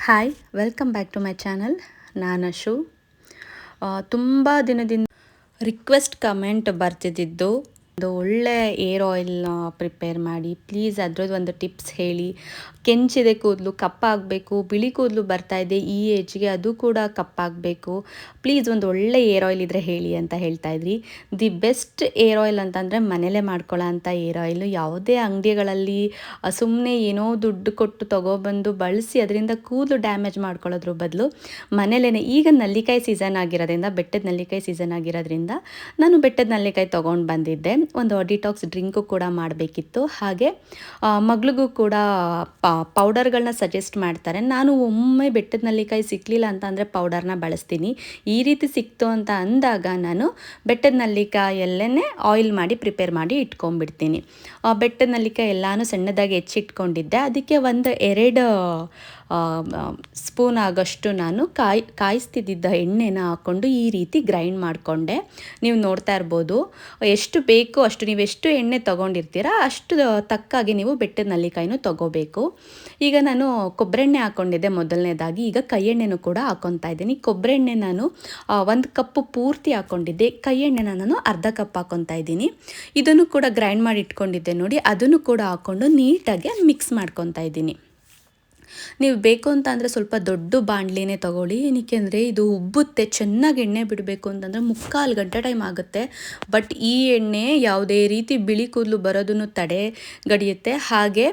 Hi welcome back to my channel ನಾನು ಅಶು ತುಂಬ ದಿನದಿಂದ ರಿಕ್ವೆಸ್ಟ್ ಕಮೆಂಟ್ ಬರ್ತಿದ್ದಿದ್ದು ಒಂದು ಒಳ್ಳೆ ಏರ್ ಆಯಿಲ್ನ ಪ್ರಿಪೇರ್ ಮಾಡಿ, ಪ್ಲೀಸ್ ಅದ್ರದ್ದು ಒಂದು ಟಿಪ್ಸ್ ಹೇಳಿ. ಕೆಂಚಿದೆ ಕೂದಲು, ಕಪ್ಪಾಗಬೇಕು, ಬಿಳಿ ಕೂದಲು ಬರ್ತಾ ಇದೆ ಈ ಏಜ್ಗೆ ಅದು ಕೂಡ ಕಪ್ಪಾಗಬೇಕು. ಪ್ಲೀಸ್ ಒಂದು ಒಳ್ಳೆ ಏರ್ ಆಯಿಲ್ ಇದ್ದರೆ ಹೇಳಿ ಅಂತ ಹೇಳ್ತಾ ಇದ್ರಿ. ದಿ ಬೆಸ್ಟ್ ಏರ್ ಆಯಿಲ್ ಅಂತಂದರೆ ಮನೇಲೇ ಮಾಡ್ಕೊಳ್ಳೋ ಅಂಥ ಏರ್ ಆಯಿಲ್. ಯಾವುದೇ ಅಂಗಡಿಗಳಲ್ಲಿ ಸುಮ್ಮನೆ ಏನೋ ದುಡ್ಡು ಕೊಟ್ಟು ತೊಗೊಬಂದು ಬಳಸಿ ಅದರಿಂದ ಕೂದಲು ಡ್ಯಾಮೇಜ್ ಮಾಡ್ಕೊಳ್ಳೋದ್ರ ಬದಲು ಮನೇಲೇ ಈಗ ನಲ್ಲಿಕಾಯಿ ಸೀಸನ್ ಆಗಿರೋದ್ರಿಂದ, ಬೆಟ್ಟದ ನಲ್ಲಿಕಾಯಿ ಸೀಸನ್ ಆಗಿರೋದ್ರಿಂದ ನಾನು ಬೆಟ್ಟದ ನಲ್ಲಿಕಾಯಿ ತೊಗೊಂಡು ಬಂದಿದ್ದೆ. ಒಂದು ಡಿಟಾಕ್ಸ್ ಡ್ರಿಂಕು ಕೂಡ ಮಾಡಬೇಕಿತ್ತು. ಹಾಗೆ ಮಗಳಿಗೂ ಕೂಡ ಪೌಡರ್ಗಳನ್ನ ಸಜೆಸ್ಟ್ ಮಾಡ್ತಾರೆ. ನಾನು ಒಮ್ಮೆ ಬೆಟ್ಟದ ನಲ್ಲಿಕಾಯಿ ಸಿಕ್ಕಲಿಲ್ಲ ಅಂತ ಅಂದರೆ ಪೌಡರ್ನ ಬಳಸ್ತೀನಿ. ಈ ರೀತಿ ಸಿಕ್ತು ಅಂತ ಅಂದಾಗ ನಾನು ಬೆಟ್ಟದ ನಲ್ಲಿಕಾಯಲ್ಲೇ ಆಯಿಲ್ ಮಾಡಿ ಪ್ರಿಪೇರ್ ಮಾಡಿ ಇಟ್ಕೊಂಡ್ಬಿಡ್ತೀನಿ. ಬೆಟ್ಟದ ನಲ್ಲಿಕಾಯಿ ಎಲ್ಲಾನು ಸಣ್ಣದಾಗಿ ಹೆಚ್ಚಿಟ್ಕೊಂಡಿದ್ದೆ. ಅದಕ್ಕೆ ಒಂದು ಎರಡು ಸ್ಪೂನ್ ಆಗೋಷ್ಟು ನಾನು ಕಾಯಿ ಕಾಯಿಸ್ತಿದ್ದ ಎಣ್ಣೆನ ಹಾಕ್ಕೊಂಡು ಈ ರೀತಿ ಗ್ರೈಂಡ್ ಮಾಡಿಕೊಂಡೆ. ನೀವು ನೋಡ್ತಾ ಇರ್ಬೋದು, ಎಷ್ಟು ಬೇಕು ಅಷ್ಟು ನೀವು ಎಷ್ಟು ಎಣ್ಣೆ ತೊಗೊಂಡಿರ್ತೀರಾ, ಅಷ್ಟು ತಕ್ಕಾಗಿ ನೀವು ಬೆಟ್ಟದ ನಲ್ಲಿಕಾಯಿನೂ ತೊಗೋಬೇಕು. ಈಗ ನಾನು ಕೊಬ್ಬರೆಣ್ಣೆ ಹಾಕ್ಕೊಂಡಿದ್ದೆ ಮೊದಲನೇದಾಗಿ, ಈಗ ಕೈ ಎಣ್ಣೆನೂ ಕೂಡ ಹಾಕ್ಕೊತಾ ಇದ್ದೀನಿ. ಕೊಬ್ಬರಿ ಎಣ್ಣೆ ನಾನು ಒಂದು ಕಪ್ಪು ಪೂರ್ತಿ ಹಾಕ್ಕೊಂಡಿದ್ದೆ. ಕೈ ಎಣ್ಣೆನ ನಾನು ಅರ್ಧ ಕಪ್ ಹಾಕ್ಕೊತಾ ಇದ್ದೀನಿ. ಇದನ್ನು ಕೂಡ ಗ್ರೈಂಡ್ ಮಾಡಿ ಇಟ್ಕೊಂಡಿದ್ದೆ ನೋಡಿ, ಅದನ್ನು ಕೂಡ ಹಾಕ್ಕೊಂಡು ನೀಟಾಗಿ ಮಿಕ್ಸ್ ಮಾಡ್ಕೊತಾ ಇದ್ದೀನಿ. ನೀವು ಬೇಕು ಅಂತ ಅಂದರೆ ಸ್ವಲ್ಪ ದೊಡ್ಡ ಬಾಣಲಿನೇ ತಗೊಳ್ಳಿ. ಏನಕ್ಕೆ ಅಂದರೆ ಇದು ಉಬ್ಬುತ್ತೆ, ಚೆನ್ನಾಗಿ ಎಣ್ಣೆ ಬಿಡಬೇಕು ಅಂತಂದರೆ ಮುಕ್ಕಾಲು ಗಂಟೆ ಟೈಮ್ ಆಗುತ್ತೆ. ಬಟ್ ಈ ಎಣ್ಣೆ ಯಾವುದೇ ರೀತಿ ಬಿಳಿ ಕೂದಲು ಬರೋದನ್ನು ತಡೆ, ಗಡಿಯುತ್ತೆ. ಹಾಗೆ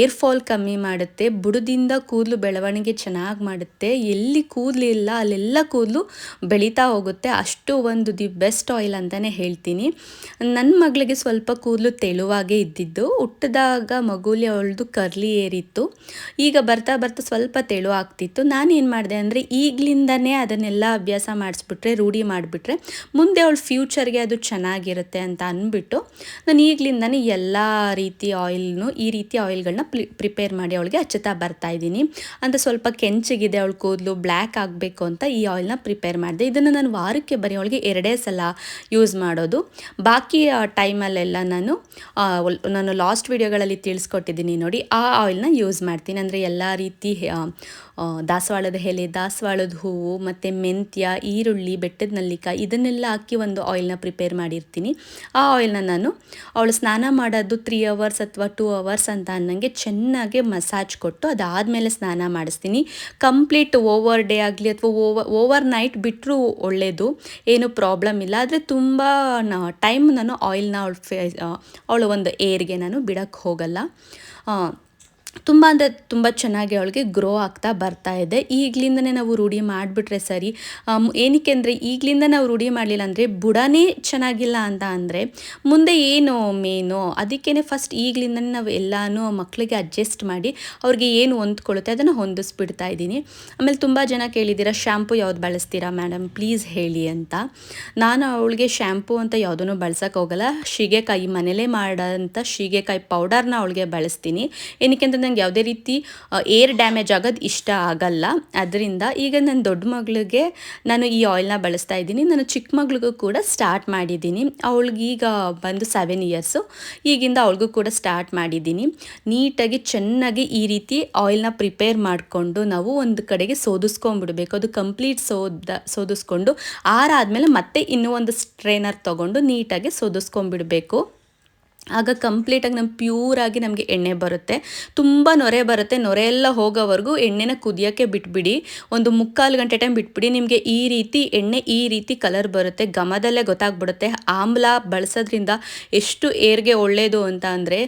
ಏರ್ ಫಾಲ್ ಕಮ್ಮಿ ಮಾಡುತ್ತೆ, ಬುಡದಿಂದ ಕೂದಲು ಬೆಳವಣಿಗೆ ಚೆನ್ನಾಗಿ ಮಾಡುತ್ತೆ. ಎಲ್ಲಿ ಕೂದಲು ಇಲ್ಲ, ಅಲ್ಲೆಲ್ಲ ಕೂದಲು ಬೆಳೀತಾ ಹೋಗುತ್ತೆ. ಅಷ್ಟು ಒಂದು ದಿ ಬೆಸ್ಟ್ ಆಯಿಲ್ ಅಂತಲೇ ಹೇಳ್ತೀನಿ. ನನ್ನ ಮಗಳಿಗೆ ಸ್ವಲ್ಪ ಕೂದಲು ತೆಳುವಾಗೆ ಇದ್ದಿದ್ದು. ಹುಟ್ಟಿದಾಗ ಮಗುಲಿ ಅವಳದು ಕರ್ಲಿ ಏರಿತ್ತು. ಈಗ ಬರ್ತಾ ಬರ್ತಾ ಸ್ವಲ್ಪ ತೆಳು ಆಗ್ತಿತ್ತು. ನಾನು ಏನು ಮಾಡಿದೆ ಅಂದರೆ ಈಗಲಿಂದನೇ ಅದನ್ನೆಲ್ಲ ಅಭ್ಯಾಸ ಮಾಡಿಸ್ಬಿಟ್ರೆ, ರೂಢಿ ಮಾಡಿಬಿಟ್ರೆ, ಮುಂದೆ ಅವಳ ಫ್ಯೂಚರ್ಗೆ ಅದು ಚೆನ್ನಾಗಿರುತ್ತೆ ಅಂತ ಅಂದ್ಬಿಟ್ಟು ನಾನು ಈಗಲಿಂದನೇ ಎಲ್ಲ ರೀತಿ ಆಯಿಲ್ನು ಈ ರೀತಿ ಆಯಿಲ್ಗಳನ್ನ ಪ್ರಿಪೇರ್ ಮಾಡಿ ಅವಳಿಗೆ ಹಚ್ಚುತ್ತಾ ಬರ್ತಾ ಇದ್ದೀನಿ. ಅಂತ ಸ್ವಲ್ಪ ಕೆಂಚಿಗಿದೆ ಅವಳು ಕೂದಲು ಬ್ಲ್ಯಾಕ್ ಆಗಬೇಕು ಅಂತ ಈ ಆಯಿಲ್ನ ಪ್ರಿಪೇರ್ ಮಾಡಿದೆ. ಇದನ್ನು ನಾನು ವಾರಕ್ಕೆ ಬರೀ ಅವಳಿಗೆ ಎರಡೇ ಸಲ ಯೂಸ್ ಮಾಡೋದು. ಬಾಕಿ ಟೈಮಲ್ಲೆಲ್ಲ ನಾನು ನಾನು ಲಾಸ್ಟ್ ವಿಡಿಯೋಗಳಲ್ಲಿ ತಿಳಿಸ್ಕೊಟ್ಟಿದ್ದೀನಿ ನೋಡಿ, ಆ ಆಯಿಲ್ನ ಯೂಸ್ ಮಾಡ್ತೀನಿ. ಅಂದರೆ ಎಲ್ಲ ರೀತಿ ದಾಸವಾಳದ ಎಲೆ, ದಾಸವಾಳದ ಹೂವು, ಮತ್ತು ಮೆಂತ್ಯ, ಈರುಳ್ಳಿ, ಬೆಟ್ಟದ ನಲ್ಲಿಕಾಯಿ, ಇದನ್ನೆಲ್ಲ ಹಾಕಿ ಒಂದು ಆಯಿಲ್ನ ಪ್ರಿಪೇರ್ ಮಾಡಿರ್ತೀನಿ. ಆ ಆಯಿಲ್ನ ನಾನು ಅವಳು ಸ್ನಾನ ಮಾಡೋದು ತ್ರೀ ಅವರ್ಸ್ ಅಥವಾ ಟೂ ಅವರ್ಸ್ ಅಂತ ಅನ್ನಂಗೆ ಚೆನ್ನಾಗಿ ಮಸಾಜ್ ಕೊಟ್ಟು ಅದಾದಮೇಲೆ ಸ್ನಾನ ಮಾಡಿಸ್ತೀನಿ. ಕಂಪ್ಲೀಟ್ ಓವರ್ ಡೇ ಆಗಲಿ ಅಥವಾ ಓವರ್ ಓವರ್ ನೈಟ್ ಬಿಟ್ಟರೂ ಒಳ್ಳೆಯದು ಏನು ಪ್ರಾಬ್ಲಮ್ ಇಲ್ಲ. ಆದರೆ ತುಂಬ ಟೈಮ್ ನಾನು ಆಯಿಲ್ನ ಅವಳು ಫೇ ಅವಳ ಒಂದು ಏರ್ಗೆ ನಾನು ಬಿಡೋಕ್ಕೆ ಹೋಗಲ್ಲ. ತುಂಬ ಅಂದರೆ ತುಂಬ ಚೆನ್ನಾಗಿ ಅವಳಿಗೆ ಗ್ರೋ ಆಗ್ತಾ ಬರ್ತಾ ಇದೆ. ಈಗಲಿಂದನೇ ನಾವು ರೂಢಿ ಮಾಡಿಬಿಟ್ರೆ ಸರಿ ಏನಕ್ಕೆ ಅಂದರೆ ಈಗಲಿಂದ ನಾವು ರೂಢಿ ಮಾಡಲಿಲ್ಲ ಅಂದರೆ ಬುಡನೇ ಚೆನ್ನಾಗಿಲ್ಲ ಅಂತ ಅಂದರೆ ಮುಂದೆ ಏನು ಮೇನು ಅದಕ್ಕೇ ಫಸ್ಟ್ ಈಗಲಿಂದನೇ ನಾವು ಎಲ್ಲನೂ ಮಕ್ಕಳಿಗೆ ಅಡ್ಜಸ್ಟ್ ಮಾಡಿ ಅವ್ರಿಗೆ ಏನು ಹೊಂದ್ಕೊಳುತ್ತೆ ಅದನ್ನು ಹೊಂದಿಸ್ಬಿಡ್ತಾ ಇದ್ದೀನಿ. ಆಮೇಲೆ ತುಂಬ ಜನ ಕೇಳಿದ್ದೀರಾ ಶ್ಯಾಂಪು ಯಾವ್ದು ಬಳಸ್ತೀರಾ ಮೇಡಮ್ ಪ್ಲೀಸ್ ಹೇಳಿ ಅಂತ. ನಾನು ಅವಳಿಗೆ ಶ್ಯಾಂಪು ಅಂತ ಯಾವುದನ್ನು ಬಳಸೋಕ್ಕೋಗಲ್ಲ ಶೀಗೆಕಾಯಿ ಮನೇಲೇ ಮಾಡೋಂಥ ಶೀಗೆಕಾಯಿ ಪೌಡರ್ನ ಅವಳಿಗೆ ಬಳಸ್ತೀನಿ. ಏನಕ್ಕೆ ಅಂತ ನಂಗೆ ಯಾವುದೇ ರೀತಿ ಏರ್ ಡ್ಯಾಮೇಜ್ ಆಗೋದು ಇಷ್ಟ ಆಗಲ್ಲ. ಅದರಿಂದ ಈಗ ನನ್ನ ದೊಡ್ಡ ಮಗಳಿಗೆ ನಾನು ಈ ಆಯಿಲ್ನ ಬಳಸ್ತಾ ಇದ್ದೀನಿ. ನಾನು ಚಿಕ್ಕ ಮಗಳಿಗೂ ಕೂಡ ಸ್ಟಾರ್ಟ್ ಮಾಡಿದ್ದೀನಿ. ಅವಳಿಗೆ ಈಗ ಬಂದು ಸೆವೆನ್ ಇಯರ್ಸು ಈಗಿಂದ ಅವಳಿಗೂ ಕೂಡ ಸ್ಟಾರ್ಟ್ ಮಾಡಿದ್ದೀನಿ. ನೀಟಾಗಿ ಚೆನ್ನಾಗಿ ಈ ರೀತಿ ಆಯಿಲ್ನ ಪ್ರಿಪೇರ್ ಮಾಡಿಕೊಂಡು ನಾವು ಒಂದು ಕಡೆಗೆ ಸೋದಿಸ್ಕೊಂಡ್ಬಿಡ್ಬೇಕು. ಅದು ಕಂಪ್ಲೀಟ್ ಸೋದ, ಸೋದಿಸ್ಕೊಂಡು ಆರಾದಮೇಲೆ ಮತ್ತೆ ಇನ್ನೂ ಒಂದು ಸ್ಟ್ರೈನರ್ ತೊಗೊಂಡು ನೀಟಾಗಿ ಸೋದಿಸ್ಕೊಂಡ್ಬಿಡ್ಬೇಕು. ಆಗ ಕಂಪ್ಲೀಟಾಗಿ ನಮ್ಮ ಪ್ಯೂರಾಗಿ ನಮಗೆ ಎಣ್ಣೆ ಬರುತ್ತೆ. ತುಂಬ ನೊರೆ ಬರುತ್ತೆ. ನೊರೆ ಎಲ್ಲ ಹೋಗೋವರೆಗೂ ಎಣ್ಣೆನ ಕುದಿಯೋಕ್ಕೆ ಬಿಟ್ಬಿಡಿ. ಒಂದು ಮುಕ್ಕಾಲು ಗಂಟೆ ಟೈಮ್ ಬಿಟ್ಬಿಡಿ. ನಿಮಗೆ ಈ ರೀತಿ ಎಣ್ಣೆ, ಈ ರೀತಿ ಕಲರ್ ಬರುತ್ತೆ. ಗಮದಲ್ಲೇ ಗೊತ್ತಾಗ್ಬಿಡುತ್ತೆ. ಆಮ್ಲ ಬಳಸೋದ್ರಿಂದ ಎಷ್ಟು ಏರ್ಗೆ ಒಳ್ಳೆಯದು ಅಂತ ಅಂದರೆ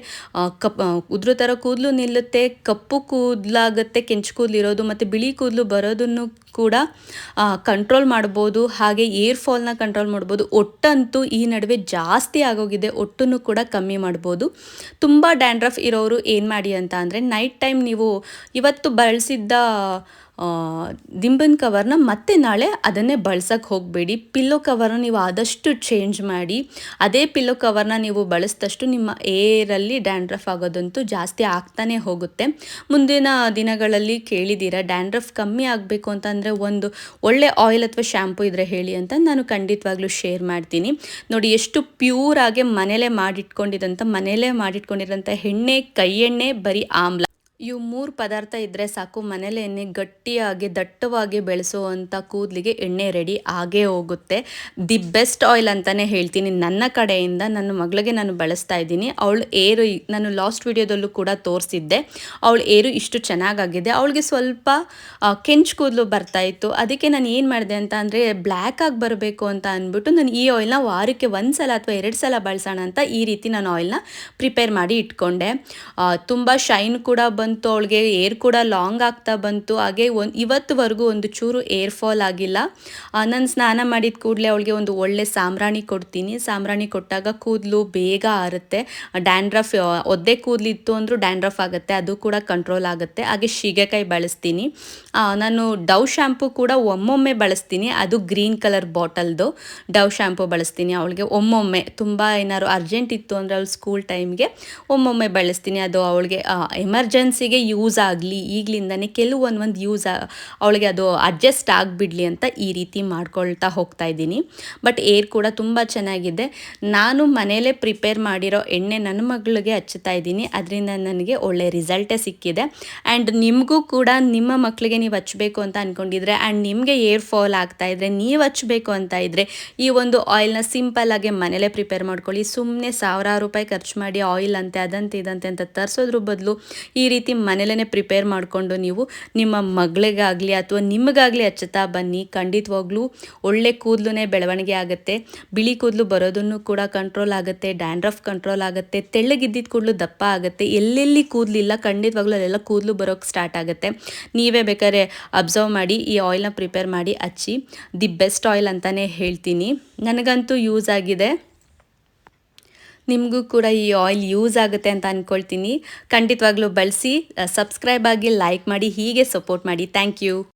ಕಪ್ ಉದ್ರ ಥರ ಕೂದಲು ನಿಲ್ಲುತ್ತೆ. ಕಪ್ಪು ಕೂದಲಾಗುತ್ತೆ. ಕೆಂಚು ಕೂದಲಿರೋದು ಮತ್ತು ಬಿಳಿ ಕೂದಲು ಬರೋದನ್ನು ಕೂಡ ಕಂಟ್ರೋಲ್ ಮಾಡ್ಬೋದು, ಹಾಗೆ ಏರ್ ಫಾಲ್ನ ಕಂಟ್ರೋಲ್ ಮಾಡ್ಬೋದು. ಒಟ್ಟಂತೂ ಈ ನಡುವೆ ಜಾಸ್ತಿ ಆಗೋಗಿದೆ ಒಟ್ಟನ್ನು ಕೂಡ ಕಮ್ಮಿ ಮಾಡ್ಬೋದು. ತುಂಬ ಡ್ಯಾಂಡ್ರಫ್ ಇರೋರು ಏನು ಮಾಡಿ ಅಂತ ಅಂದರೆ ನೈಟ್ ಟೈಮ್ ನೀವು ಇವತ್ತು ಬಳಸಿದ್ದ ದಿಂಬಿನ ಕವರ್ನ ಮತ್ತೆ ನಾಳೆ ಅದನ್ನೇ ಬಳಸಕ್ಕೆ ಹೋಗಬೇಡಿ. ಪಿಲ್ಲೋ ಕವರ್ನ ನೀವು ಆದಷ್ಟು ಚೇಂಜ್ ಮಾಡಿ, ಅದೇ ಪಿಲ್ಲೋ ಕವರ್ನ ನೀವು ಬಳಸಿದಷ್ಟು ನಿಮ್ಮ ಏರಲ್ಲಿ ಡ್ಯಾಂಡ್ರಫ್ ಆಗೋದಂತೂ ಜಾಸ್ತಿ ಆಗ್ತಾನೆ ಹೋಗುತ್ತೆ. ಮುಂದಿನ ದಿನಗಳಲ್ಲಿ ಕೇಳಿದ್ದೀರ ಡ್ಯಾಂಡ್ರಫ್ ಕಮ್ಮಿ ಆಗಬೇಕು ಅಂತಂದರೆ ಒಂದು ಒಳ್ಳೆ ಆಯಿಲ್ ಅಥವಾ ಶ್ಯಾಂಪು ಇದ್ರೆ ಹೇಳಿ ಅಂತ ನಾನು ಖಂಡಿತವಾಗ್ಲೂ ಶೇರ್ ಮಾಡ್ತೀನಿ. ನೋಡಿ, ಎಷ್ಟು ಪ್ಯೂರ್ ಆಗಿ ಮನೇಲೇ ಮಾಡಿಟ್ಕೊಂಡಿದ್ದಂಥ, ಮನೇಲೇ ಮಾಡಿಟ್ಕೊಂಡಿರೋಂಥ ಎಣ್ಣೆ ಕೈ ಎಣ್ಣೆ ಬರೀ ಆಮ್ಲ. ಇವು ಮೂರು ಪದಾರ್ಥ ಇದ್ದರೆ ಸಾಕು. ಮನೇಲಿ ಎಣ್ಣೆ ಗಟ್ಟಿಯಾಗಿ, ದಟ್ಟವಾಗಿ ಬೆಳೆಸುವಂಥ ಕೂದಲಿಗೆ ಎಣ್ಣೆ ರೆಡಿ ಆಗೇ ಹೋಗುತ್ತೆ. ದಿ ಬೆಸ್ಟ್ ಆಯಿಲ್ ಅಂತಲೇ ಹೇಳ್ತೀನಿ. ನನ್ನ ಕಡೆಯಿಂದ ನನ್ನ ಮಗಳಿಗೆ ನಾನು ಬಳಸ್ತಾ ಇದ್ದೀನಿ. ಅವಳು ಏರು ನಾನು ಲಾಸ್ಟ್ ವಿಡಿಯೋದಲ್ಲೂ ಕೂಡ ತೋರಿಸಿದ್ದೆ. ಅವಳು ಏರು ಇಷ್ಟು ಚೆನ್ನಾಗಾಗಿದೆ. ಅವಳಿಗೆ ಸ್ವಲ್ಪ ಕೆಂಚು ಕೂದಲು ಬರ್ತಾಯಿತ್ತು ಅದಕ್ಕೆ ನಾನು ಏನು ಮಾಡಿದೆ ಅಂತ ಅಂದರೆ ಬ್ಲ್ಯಾಕ್ ಆಗಿ ಬರಬೇಕು ಅಂತ ಅಂದ್ಬಿಟ್ಟು ನಾನು ಈ ಆಯಿಲ್ನ ವಾರಕ್ಕೆ ಒಂದು ಸಲ ಅಥವಾ ಎರಡು ಸಲ ಬಳಸೋಣ ಅಂತ ಈ ರೀತಿ ನಾನು ಆಯಿಲ್ನ ಪ್ರಿಪೇರ್ ಮಾಡಿ ಇಟ್ಕೊಂಡೆ. ತುಂಬ ಶೈನ್ ಕೂಡ ಬಂದು ಬಂತು ಅವಳಿಗೆ ಏರ್ ಕೂಡ ಲಾಂಗ್ ಆಗ್ತಾ ಬಂತು. ಹಾಗೆ ಒಂದು ಇವತ್ತುವರೆಗೂ ಒಂದು ಚೂರು ಏರ್ ಫಾಲ್ ಆಗಿಲ್ಲ. ನಾನು ಸ್ನಾನ ಮಾಡಿದ ಕೂಡಲೇ ಅವಳಿಗೆ ಒಂದು ಒಳ್ಳೆ ಸಾಂಬ್ರಾಣಿ ಕೊಡ್ತೀನಿ. ಸಾಂಬ್ರಾಣಿ ಕೊಟ್ಟಾಗ ಕೂದಲು ಬೇಗ ಆರುತ್ತೆ. ಡ್ಯಾಂಡ್ರಫ್ ಒದ್ದೆ ಕೂದಲಿತ್ತು ಅಂದರೂ ಡ್ಯಾಂಡ್ರಫ್ ಆಗುತ್ತೆ. ಅದು ಕೂಡ ಕಂಟ್ರೋಲ್ ಆಗುತ್ತೆ. ಹಾಗೆ ಶೀಗೆಕಾಯಿ ಬಳಸ್ತೀನಿ. ನಾನು ಡವ್ ಶ್ಯಾಂಪು ಕೂಡ ಒಮ್ಮೊಮ್ಮೆ ಬಳಸ್ತೀನಿ. ಅದು ಗ್ರೀನ್ ಕಲರ್ ಬಾಟಲ್ದು ಡವ್ ಶ್ಯಾಂಪು ಬಳಸ್ತೀನಿ ಅವಳಿಗೆ. ಒಮ್ಮೊಮ್ಮೆ ತುಂಬ ಏನಾದ್ರು ಅರ್ಜೆಂಟ್ ಇತ್ತು ಅಂದರೆ ಅವಳು ಸ್ಕೂಲ್ ಟೈಮ್ಗೆ ಒಮ್ಮೊಮ್ಮೆ ಬಳಸ್ತೀನಿ. ಅದು ಅವಳಿಗೆ ಎಮರ್ಜೆನ್ಸಿ ಗೆ ಯೂಸ್ ಆಗಲಿ, ಈಗಲಿಂದನೇ ಕೆಲವೊಂದು ಒಂದು ಯೂಸ್ ಅವಳಿಗೆ ಅದು ಅಡ್ಜಸ್ಟ್ ಆಗಿಬಿಡ್ಲಿ ಅಂತ ಈ ರೀತಿ ಮಾಡ್ಕೊಳ್ತಾ ಹೋಗ್ತಾ ಇದ್ದೀನಿ. ಬಟ್ ಏರ್ ಕೂಡ ತುಂಬ ಚೆನ್ನಾಗಿದೆ. ನಾನು ಮನೆಯಲ್ಲೇ ಪ್ರಿಪೇರ್ ಮಾಡಿರೋ ಎಣ್ಣೆ ನನ್ನ ಮಗಳಿಗೆ ಹಚ್ಚುತ್ತಾ ಇದ್ದೀನಿ. ಅದರಿಂದ ನನಗೆ ಒಳ್ಳೆ ರಿಸಲ್ಟೇ ಸಿಕ್ಕಿದೆ. ಆ್ಯಂಡ್ ನಿಮಗೂ ಕೂಡ ನಿಮ್ಮ ಮಕ್ಕಳಿಗೆ ನೀವು ಹಚ್ಚಬೇಕು ಅಂತ ಅಂದ್ಕೊಂಡಿದ್ರೆ ಆ್ಯಂಡ್ ನಿಮಗೆ ಏರ್ ಫಾಲ್ ಆಗ್ತಾ ಇದ್ರೆ, ನೀವು ಹಚ್ಚಬೇಕು ಅಂತ ಇದ್ದರೆ ಈ ಒಂದು ಆಯಿಲ್ನ ಸಿಂಪಲ್ ಆಗಿ ಮನೇಲೇ ಪ್ರಿಪೇರ್ ಮಾಡ್ಕೊಳ್ಳಿ. ಸುಮ್ಮನೆ ಸಾವಿರಾರು ರೂಪಾಯಿ ಖರ್ಚು ಮಾಡಿ ಆಯಿಲ್ ಅಂತೆ, ಅದಂತೆ, ಇದಂತೆ ಅಂತ ತರಿಸೋದ್ರ ಬದಲು ಈ ರೀತಿ ರೀತಿ ಮನೇಲೇ ಪ್ರಿಪೇರ್ ಮಾಡಿಕೊಂಡು ನೀವು ನಿಮ್ಮ ಮಗಳಿಗಾಗಲಿ ಅಥವಾ ನಿಮಗಾಗಲಿ ಹಚ್ಚುತ್ತಾ ಬನ್ನಿ. ಖಂಡಿತವಾಗ್ಲೂ ಒಳ್ಳೆ ಕೂದಲು ಬೆಳವಣಿಗೆ ಆಗುತ್ತೆ. ಬಿಳಿ ಕೂದಲು ಬರೋದನ್ನು ಕೂಡ ಕಂಟ್ರೋಲ್ ಆಗುತ್ತೆ. ಡ್ಯಾಂಡ್ರಫ್ ಕಂಟ್ರೋಲ್ ಆಗುತ್ತೆ. ತೆಳ್ಳಗಿದ್ದಿದ್ದ ಕೂದಲು ದಪ್ಪ ಆಗುತ್ತೆ. ಎಲ್ಲೆಲ್ಲಿ ಕೂದಲಿಲ್ಲ ಖಂಡಿತವಾಗ್ಲೂ ಅಲ್ಲೆಲ್ಲ ಕೂದಲು ಬರೋಕ್ಕೆ ಸ್ಟಾರ್ಟ್ ಆಗುತ್ತೆ. ನೀವೇ ಬೇಕಾದ್ರೆ ಅಬ್ಸರ್ವ್ ಮಾಡಿ, ಈ ಆಯಿಲ್ನ ಪ್ರಿಪೇರ್ ಮಾಡಿ ಹಚ್ಚಿ ದಿ ಬೆಸ್ಟ್ ಆಯಿಲ್ ಅಂತಲೇ ಹೇಳ್ತೀನಿ. ನನಗಂತೂ ಯೂಸ್ ಆಗಿದೆ. ನಿಮಗೂ ಕೂಡ ಈ ಆಯಿಲ್ ಯೂಸ್ ಆಗುತ್ತೆ ಅಂತ ಅಂದ್ಕೊಳ್ತೀನಿ ಖಂಡಿತವಾಗ್ಲೂ ಬಳಸಿ ಸಬ್ಸ್ಕ್ರೈಬ್ ಆಗಿ ಲೈಕ್ ಮಾಡಿ, ಹೀಗೆ ಸಪೋರ್ಟ್ ಮಾಡಿ. Thank you